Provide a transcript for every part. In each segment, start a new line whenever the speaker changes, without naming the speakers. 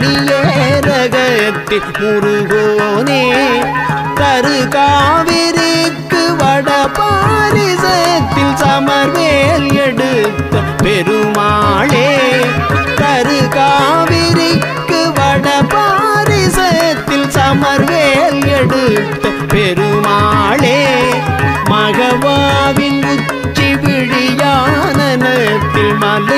வைத்த தனியேரகத்தின் முருகோனே கரு காவிரிக்கு வட பாரிசத்தில் சமர்வேல் எடுத்த பெருமாளே கரு காவிரிக்கு வட பாரிசத்தில் சமர்வேல் எடுத்த பெருமாளே மகவாக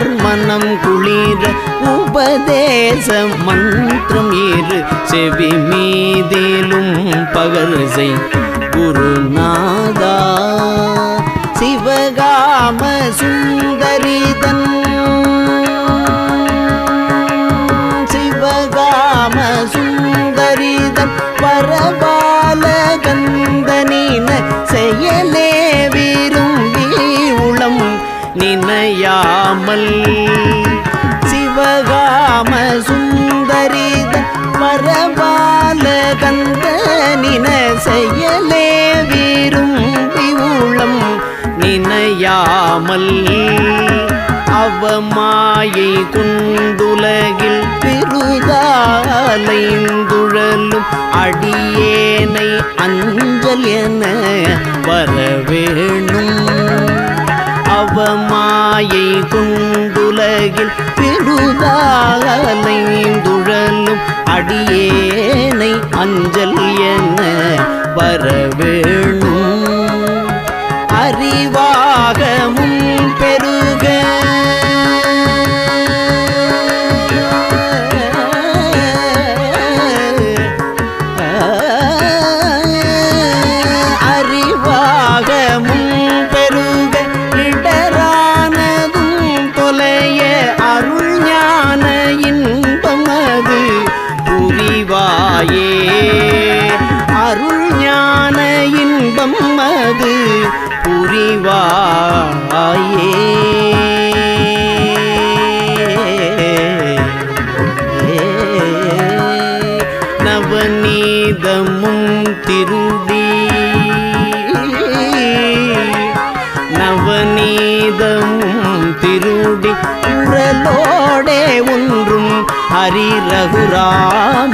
சிவனார் மனம் குளிர உபதேச மந்திரம் இரு செவி மீதிலும் பகர்சை குருநாதா சிவகாம சுந்த நினையாமல் அவமாயை குண்டுலகில் பெருதாலைந்துழலும் அடியேனை அஞ்சல் என வரவேணும். அவமாயை குண்டுலகில் பெருதாலைந்துழலும் அடியேனை அஞ்சல் என வரவேணும்.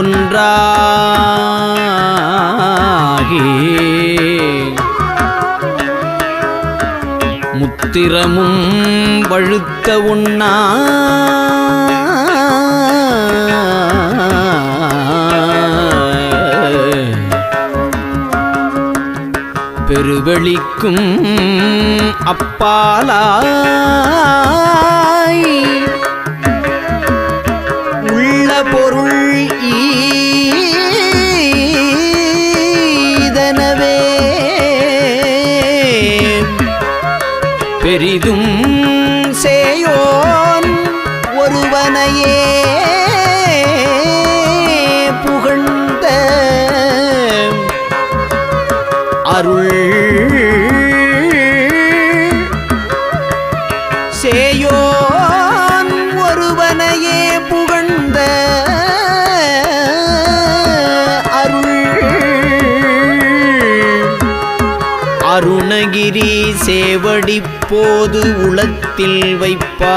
ஒன்றாகி முத்திரமும் வழுத்த உண்ணா பெருவெளிக்கும் அப்பாலாய். அருணகிரி சேவடி போது உளத்தில் வைப்பா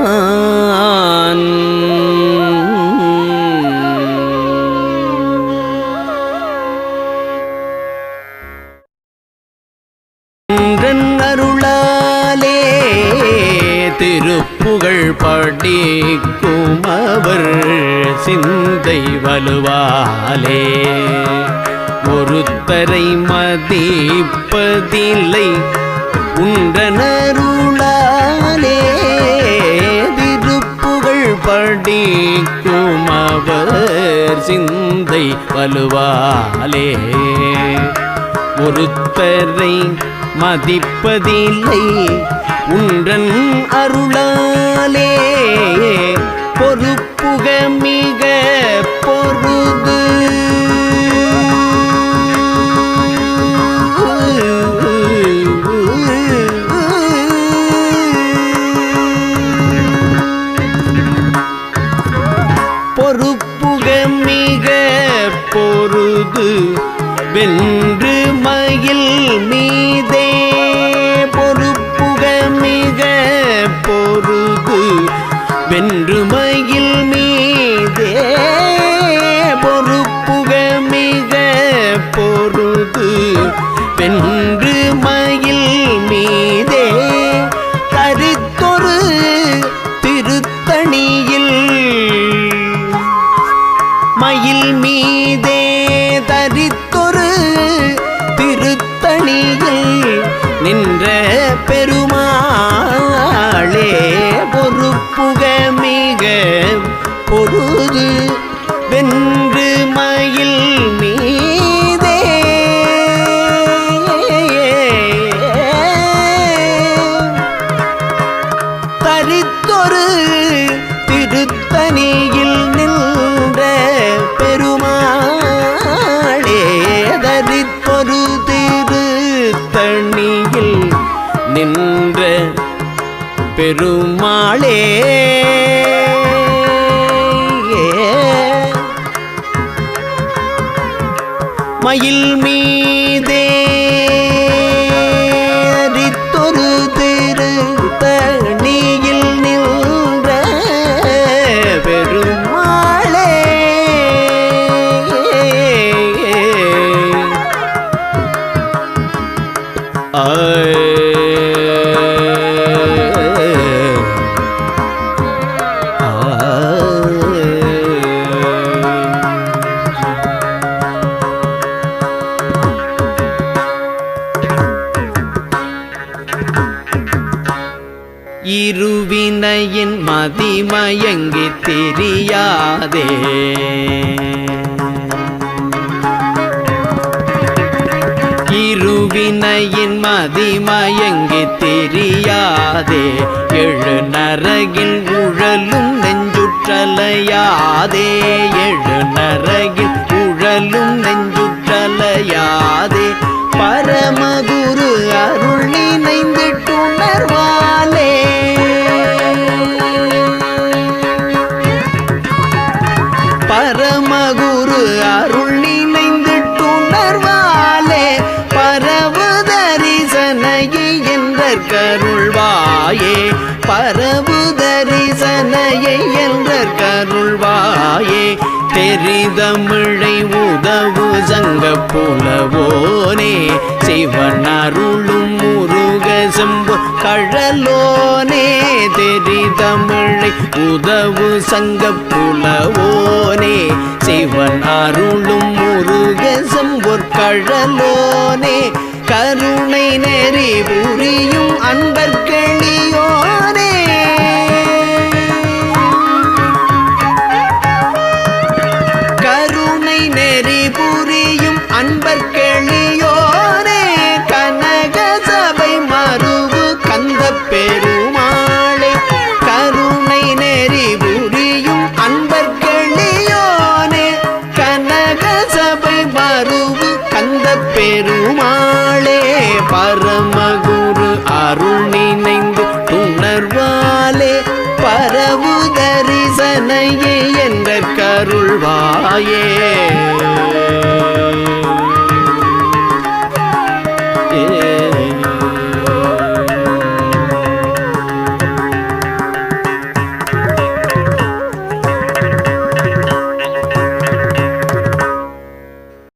சிந்தை வலுவாலே ஒருத்தரை மதிப்பதில்லை உண்டனருளாலே. திருப்புகள் படிக்கும் அவர் சிந்தை வலுவாலே ஒருத்தரை மதிப்பதில்லை உன்றன் அருளாலே. பொறுப்பு புகமிக பொருது வென்று திரு தணியில் நின்ற பெருமாளே. மயில் மீ இருவினையின் மதிமயங்கி தெரியாதே. இருவினையின் மதிமயங்கி தெரியாதே. எழு நரகில் உழலும் நெஞ்சுற்றலையாதே. எழு நரகில் உழலும் நெஞ்சுற்றலையாதே. பரமகுரு அருள் நினைந்து பரமகுரு தாயே தெரிதமிழை உதவு சங்க புலவோனே சிவனருளும் முருக செம்பு கழலோனே தெரிதமிழை உதவு சங்க புலவோனே சிவன் அருளும் முருக செம்பொற் கழலோனே கருணை நெறி புரியும் அன்பர்களியோனே